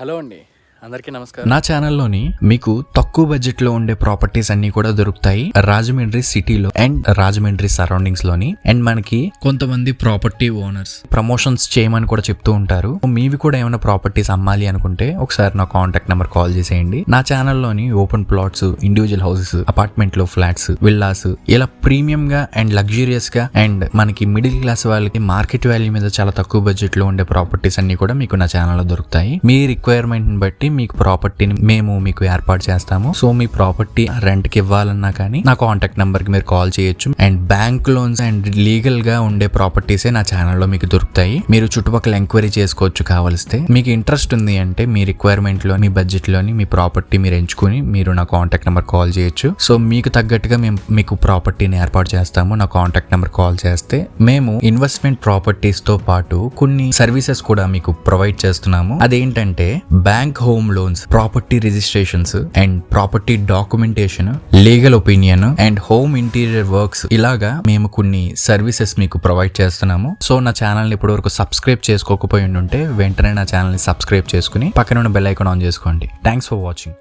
Hello అండి. అందరికీ నమస్కారం. నా ఛానల్లోని మీకు తక్కువ బడ్జెట్లో ఉండే ప్రాపర్టీస్ అన్ని కూడా దొరుకుతాయి. రాజమండ్రి సిటీలో అండ్ రాజమండ్రి సరౌండింగ్స్లోని అండ్ మనకి కొంతమంది ప్రాపర్టీ ఓనర్స్ ప్రమోషన్స్ చేయమని కూడా చెప్తూ ఉంటారు. మీవి కూడా ఏమైనా ప్రాపర్టీస్ అమ్మాలి అనుకుంటే ఒకసారి నా కాంటాక్ట్ నెంబర్ కాల్ చేసేయండి. నా ఛానల్లోని ఓపెన్ ప్లాట్స్ ఇండివిజువల్ హౌసెస్ అపార్ట్మెంట్లో ఫ్లాట్స్ విల్లాస్ ఇలా ప్రీమియం గా అండ్ లగ్జూరియస్గా అండ్ మనకి మిడిల్ క్లాస్ వాళ్ళకి మార్కెట్ వాల్యూ మీద చాలా తక్కువ బడ్జెట్లో ఉండే ప్రాపర్టీస్ అన్ని కూడా మీకు నా ఛానల్లో దొరుకుతాయి. మీ రిక్వైర్మెంట్ బట్టి మీకు ప్రాపర్టీని మేము మీకు ఏర్పాటు చేస్తాము. సో మీ ప్రాపర్టీ రెంట్కి ఇవ్వాలన్నా కానీ నా కాంటాక్ట్ నెంబర్కి మీరు కాల్ చేయొచ్చు. అండ్ బ్యాంక్ లోన్స్ అండ్ లీగల్గా ఉండే ప్రాపర్టీసే నా ఛానల్లో మీకు దొరుకుతాయి. మీరు చుట్టుపక్కల ఎంక్వైరీ చేసుకోవచ్చు కావలిస్తే. మీకు ఇంట్రెస్ట్ ఉంది అంటే మీ రిక్వైర్మెంట్లో మీ బడ్జెట్లోని మీ ప్రాపర్టీ మీరు ఎంచుకుని మీరు నా కాంటాక్ట్ నెంబర్ కాల్ చేయొచ్చు. సో మీకు తగ్గట్టుగా మేము మీకు ప్రాపర్టీని ఏర్పాటు చేస్తాము. నా కాంటాక్ట్ నెంబర్ కాల్ చేస్తే మేము ఇన్వెస్ట్మెంట్ ప్రాపర్టీస్తో పాటు కొన్ని సర్వీసెస్ కూడా మీకు ప్రొవైడ్ చేస్తున్నాము. అదేంటంటే bank home home loans property registrations and property documentation legal opinion and home interior works ఇలాగా మేము కొన్ని సర్వీసెస్ మీకు ప్రొవైడ్ చేస్తున్నాము. సో నా ఛానల్ ఇప్పటి వరకు సబ్స్క్రైబ్ చేసుకోకపోయి ఉంటే వెంటనే నా ఛానల్ని సబ్స్క్రైబ్ చేసుకుని పక్కన ఉన్న బెల్ ఐకాన్ ఆన్ చేసుకోండి. Thanks for watching